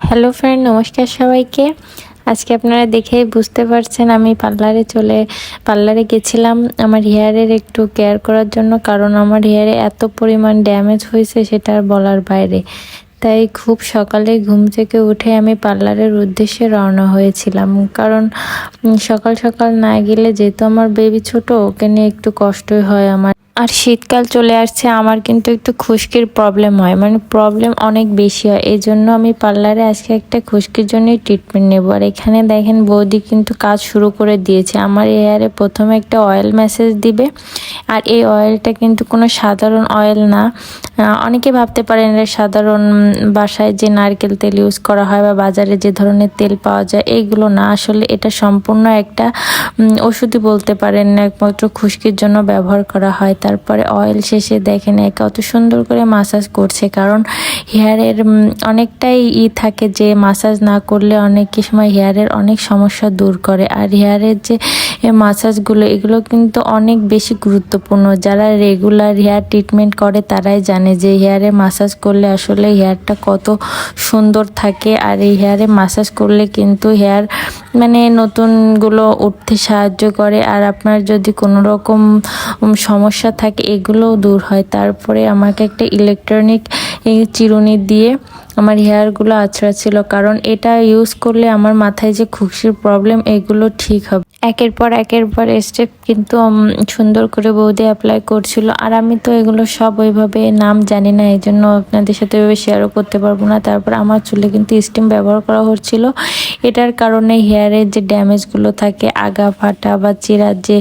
Hello friend নমস্কার সবাইকে। আজকে আপনারা দেখেই বুঝতে পারছেন আমি পার্লারে চলে, পার্লারে গেছিলাম আমার হেয়ারের একটু কেয়ার করার জন্য, কারণ আমার হেয়ারে এত পরিমাণ ড্যামেজ হয়েছে সেটা বলার বাইরে। তাই খুব সকালে ঘুম থেকে উঠে আমি পার্লারের উদ্দেশ্যে রওনা হয়েছিলাম। কারণ সকাল সকাল না গেলে যেহেতু আমার বেবি ছোট, ওকে নিয়ে একটু কষ্টই হয় আমার। আর শীতকাল চলে আসছে, আমার কিন্তু একটু খুশকির প্রবলেম হয়। মানে প্রবলেম অনেক বেশি হয়। এই জন্য আমি পার্লারে আজকে একটা খুশকির জন্যই ট্রিটমেন্ট নেব। আর এখানে দেখেন বৌদি কিন্তু কাজ শুরু করে দিয়েছে। আমার এয়ারে প্রথমে একটা অয়েল ম্যাসেজ দিবে। আর এই অয়েলটা কিন্তু কোনো সাধারণ অয়েল না। অনেকে ভাবতে পারেন এটা সাধারণ বাসায় যে নারকেল তেল ইউজ করা হয় বা বাজারে যে ধরনের তেল পাওয়া যায় এইগুলো না। আসলে এটা সম্পূর্ণ একটা ওষুধই বলতে পারেন একমাত্র খুশকির জন্য ব্যবহার করা হয় তারপরে অয়েল শেষে দেখেন একে অত সুন্দর করে মাসাজ করছে। কারণ হেয়ারের অনেকটাই ই থাকে যে মাসাজ না করলে অনেক সময় হেয়ারের অনেক সমস্যা দূর করে। আর হেয়ারের যে মাসাজগুলো এগুলো কিন্তু অনেক বেশি গুরুত্বপূর্ণ। যারা রেগুলার হেয়ার ট্রিটমেন্ট করে, তারাই জানে যে হেয়ারে মাসাজ করলে আসলে হেয়ারটা কত সুন্দর থাকে। আর এই হেয়ারে মাসাজ করলে কিন্তু হেয়ার মানে নতুনগুলো উঠতে সাহায্য করে। আর আপনার যদি কোনো রকম সমস্যা থাকে এগুলোও দূর হয়। তারপরে আমাকে একটা ইলেকট্রনিক চিরুনি দিয়ে আমার হেয়ারগুলো আছড়া ছিল, কারণ এটা ইউজ করলে আমার মাথায় যে খুশির প্রবলেম এগুলো ঠিক হবে। একের পর একের পর স্টেপ কিন্তু সুন্দর করে বৌদি অ্যাপ্লাই করছিল। আর আমি তো এগুলো সব ওইভাবে নাম জানি না এই জন্য আপনাদের সাথে ওইভাবে শেয়ারও করতে পারব না। তারপর আমার চুলে কিন্তু স্টিম ব্যবহার করা হচ্ছিল। এটার কারণে হেয়ারের যে ড্যামেজগুলো থাকে, আগা ফাটা বা চিরার যে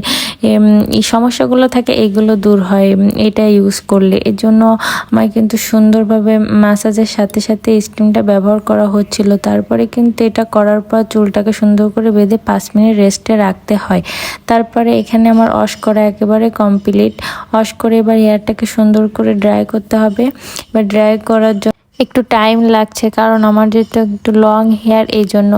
এই সমস্যাগুলো থাকে, এগুলো দূর হয় এটা ইউজ করলে। এর জন্য আমার কিন্তু সুন্দরভাবে ম্যাসাজের সাথে সাথে স্টিমটা ব্যবহার করা হচ্ছিল। তারপরে কিন্তু এটা করার পর চুলটাকে সুন্দর করে বেঁধে পাঁচ মিনিট রেস্টে রাখতে হয়। তারপরে এখানে আমার ওয়াশ করা একেবারে কমপ্লিট ওয়াশ করে এবার হেয়ারটাকে সুন্দর করে ড্রাই করতে হবে। এবার ড্রাই করার জন্য একটু টাইম লাগছে, কারণ আমার যেহেতু একটু লং হেয়ার এই জন্য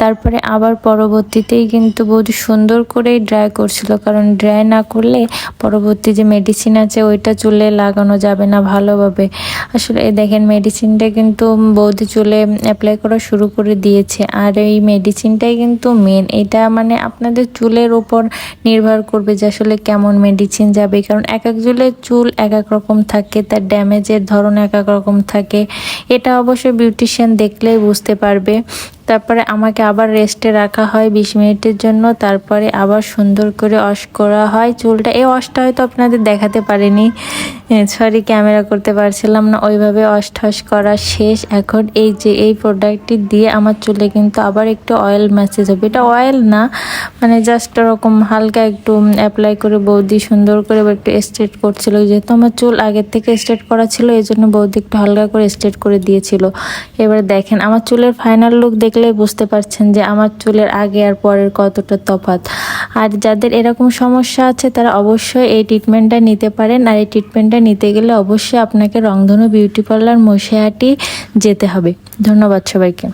তারপরে আবার পরবর্তীতেই কিন্তু বৌদি সুন্দর করেই ড্রাই করছিল, কারণ ড্রাই না করলে পরবর্তী যে মেডিসিন আছে, ওইটা চুলে লাগানো যাবে না ভালোভাবে। আসলে দেখেন মেডিসিনটা কিন্তু বৌদি চুলে অ্যাপ্লাই করা শুরু করে দিয়েছে, আর এই মেডিসিনটাই কিন্তু মেন এটা মানে আপনাদের চুলের ওপর নির্ভর করবে যে আসলে কেমন মেডিসিন যাবে, কারণ এক এক চুলের চুল এক এক রকম থাকে, তার ড্যামেজের ধরন এক এক রকম থাকে। এটা অবশ্যই বিউটিশিয়ান দেখলেই বুঝতে পারবে। তারপরে আমাকে আবার রেস্টে রাখা হয় বিশ মিনিটের জন্য, তারপরে আবার সুন্দর করে অশ করা হয়। চুলটা, এই অশটা হয়তো আপনাদের দেখাতে পারিনি। সরি ক্যামেরা করতে পারছিলাম না। ওইভাবে ওয়াশ ঠস করা শেষ। এখন এই যে, এই প্রোডাক্টটি দিয়ে আমার চুলে কিন্তু আবার একটু অয়েল ম্যাসেজ হবে। এটা অয়েল না মানে জাস্ট ওরকম হালকা একটু অ্যাপ্লাই করে বৌদি সুন্দর করে একটু স্ট্রেট করছিল। যেহেতু আমার চুল আগের থেকে স্ট্রেট করা ছিল এই জন্য বৌদি একটু হালকা করে স্ট্রেট করে দিয়েছিল। এবার দেখেন, আমার চুলের ফাইনাল লুক দেখলেই বুঝতে পারছেন যে আমার চুলের আগে আর পরের কতটা তফাৎ। আর যাদের এরকম সমস্যা আছে, তারা অবশ্যই এই ট্রিটমেন্টটা নিতে পারেন। আর এই ট্রিটমেন্টটা নিতে গেলে অবশ্যই আপনাকে রংধনু বিউটি পার্লার মশিয়াহাটি যেতে হবে। ধন্যবাদ সবাইকে।